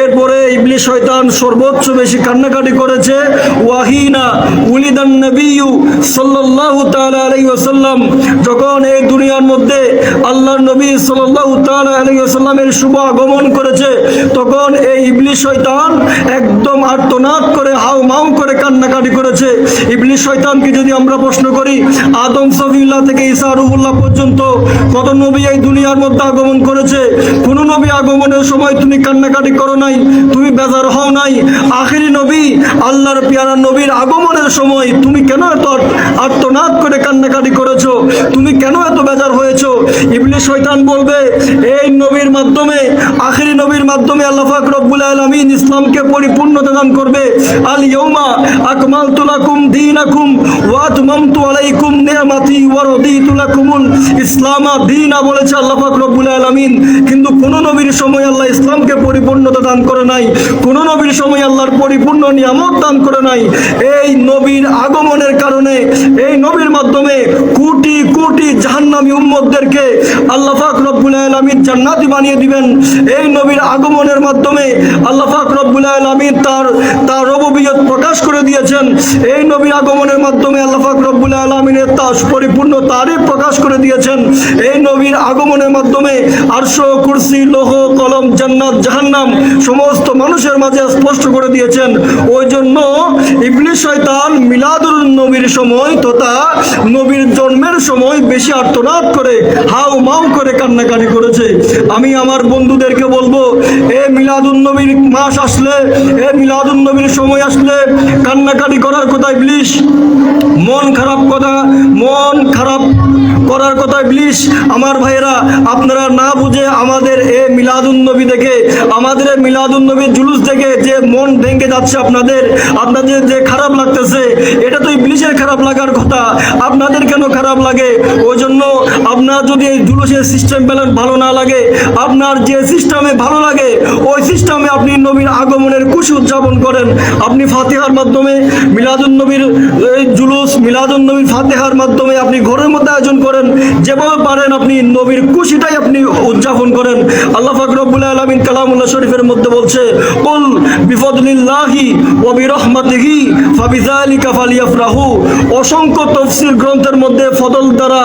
এরপরে ইবলি শয়তান সর্বোচ্চ বেশি কান্নাকাটি করেছে, ওয়াহিনা উলিদান নবিয়ু সাল্লাল্লাহু তাআলা আলাইহি ওয়াসাল্লাম, যখন এই দুনিয়ার মধ্যে আল্লাহর নবী সাল্লাল্লাহু তাআলা আলাইহি ওয়াসাল্লামের শুভ আগমন করেছে, তখন এই ইবলি শয়তান একদম আর্তনাদ করে হাউ মাউ করে কান্নাকাটি করেছে। ইবলি শয়তানকে যদি আমরা প্রশ্ন করি, আদম সফিউল্লাহ থেকে ঈসা রুহুল্লাহ পর্যন্ত কত নবী এই দুনিয়ার মধ্যে আগমন করেছে? কোন নবী আগমনের সময় তুমি কান্নাকাটি করো নাই, তুমি বেজার হও নাই। আখেরি নবী, আল্লাহর পেয়ারা নবীর আগমনের সময় তুমি কেন এত আর্তনাদ করে কান্নাকাটি করেছ? তুমি কেন এত বেজার হয়েছো? ইবলি শয়তান বলবে, এই নবীর মাধ্যমে, আখেরি নবীর মাধ্যমে আল্লাহ পাক রব্বুল আলামিন ইসলামকে পরিপূর্ণতা দান করবে। আল ইয়াউমা আকমালতু লাকুম দীনাকুম ওয়া আতমামতু আলাইকুম নি'মাতি ওয়া রাদিতু লাকুমুল ইসলামা। দীনা বলেছে আল্লাহ পাক রব্বুল আলামিন। কিন্তু কোন নবীর সময় আল্লাহ ইসলামকে পরিপূর্ণতা দান করে নাই, কোন নবীর সময় আল্লাহর পরিপূর্ণ নিয়ামত দান করে নাই। এই নবীর আগমনের কারণে, এই নবীর মাধ্যমে কোটি কোটি জাহান্নামী উম্মতদেরকে আল্লাহ পাক রব্বুল আলামিন জান্নাতি বানিয়ে দিবেন। এই নবীর আগমনের মাধ্যমে আল্লাহ পাক রব্বুল আলামিন তার তার রববিয়ত প্রকাশ করে দিয়েছেন। এই নবীর আগমনের মাধ্যমে আল্লাহ পাক রব্বুল আলামিনের পরিপূর্ণ তারিফ প্রকাশ করে দিয়েছেন। এই নবীর আগমনের মাধ্যমে আরশ কুরসি, লোহ, কলম, জান্নাত, জাহান্নাম সমস্ত মানুষের মাঝে স্পষ্ট করে দিয়েছেন। ওই জন্য ইবলিশ শয়তান মিলাদুল নবীর সময় তথা নবীর জন্মের সময় বেশি আর্তনাদ করে, হাউ মাউ করে কান্নাকাটি করেছে। আমি আমার বন্ধুদেরকে বলব, এ মিলাদুল নবীর মাস আসলে, এ মিলাদুল নবীর সময় আসলে কান্নাকাটি করার কথা ইবলিশ। মন খারাপ কথা, মন খারাপ করার কথা ইবলিশ। আমার ভাইরা আপনারা না বুঝে আমাদের এ মিলাদুন নবী দেখে, আমাদের এই মিলাদুন নবীর জুলুস দেখে যে মন ভেঙে যাচ্ছে আপনাদের আপনাদের যে খারাপ লাগতেছে, এটা তো ইবলিশের খারাপ লাগার কথা, আপনাদের কেন খারাপ লাগে? ওই জন্য আপনার যদি এই জুলুসের সিস্টেম ব্যালেন্স ভালো না লাগে, আপনার যে সিস্টেমে ভালো লাগে, ওই সিস্টেমে আপনি নবীর আগমনের খুশি উদযাপন করেন। আপনি ফাতিহার মাধ্যমে মিলাদুন নবীর, এই জুলুস, মিলাদুন নবীর ফাতিহার মাধ্যমে আপনি ঘরের মধ্যে আয়োজন করেন। যেভাবে পারেন আপনি নবীর খুশিটাই আপনি উদযাপন করেন। আল্লাহ পাক রব্বুল আলামিন কালামুল্লাহ শরীফের মধ্যে বলছে, কুল বিফদলিল্লাহি ওয়া বিরহমাতিহি ফাবিযালিকা ফালিয়াফরাহু। অসংখ্য তফসির গ্রন্থের মধ্যে ফদল দ্বারা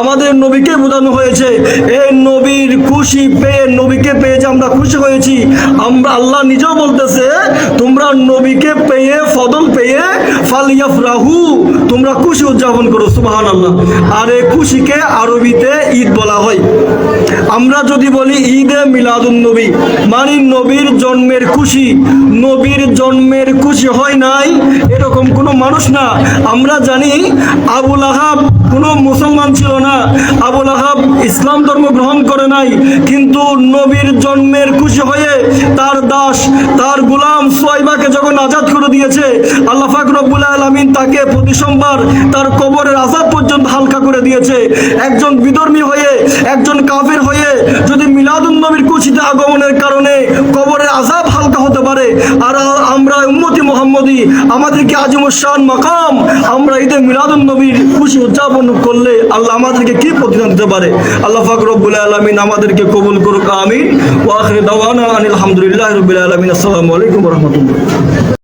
আমাদের নবীকে বোঝানো হয়েছে? এই নবীর খুশি পেয়ে, নবীকে পেয়ে যে আমরা খুশি হয়েছি, আমরা আল্লাহ নিজেও বলতেছে, তোমরা নবীকে পেয়ে, ফদল পেয়ে, ফালিয়াফরাহু, তোমরা খুশি উদযাপন করো সুবহান আল্লাহ আর এই খুশিকে আরবিতে ঈদ বলা হয়। আমরা যদি বলি ঈদে মিলাদুন নবী মানে নবীর জন্মের খুশি, নবীর জন্মের খুশি হয় নাই, এরকম কোনো মানুষ না। আমরা জানি আবুল আহাব কোনো মুসলমান ছিল না। আবুল আহাব ইসলাম ধর্ম গ্রহণ করে নাই, কিন্তু নবীর জন্মের খুশি হয়ে তার দাস, তার গুলাম সোয়াইবাকে যখন আজাদ করে দিয়েছে, আল্লাহ পাক রব্বুল আলামিন তাকে প্রতি সোমবার তার কবরের আজাদ পর্যন্ত হালকা করে দিয়েছে। একজন বিধর্মী হয়ে, একজন কাফের হয়ে যদি মিলাদুন নবীর খুশিতে আগমনের কারণে উম্মতি আমাদেরকে আজিমুসান মাকাম। আমরা ঈদে মিলাদুল নবীর খুশি উদযাপন করলে আল্লাহ আমাদেরকে কি প্রতিদান দিতে পারে? আল্লাহ ফাকরবুল আলামিন আমাদেরকে কবুল করুক, আমিন। ওয়া আখির দাওয়ানা আনিল আলহামদুলিল্লাহ রবিল আলমিন। আসসালামু আলাইকুম রাহমাতুল্লাহ।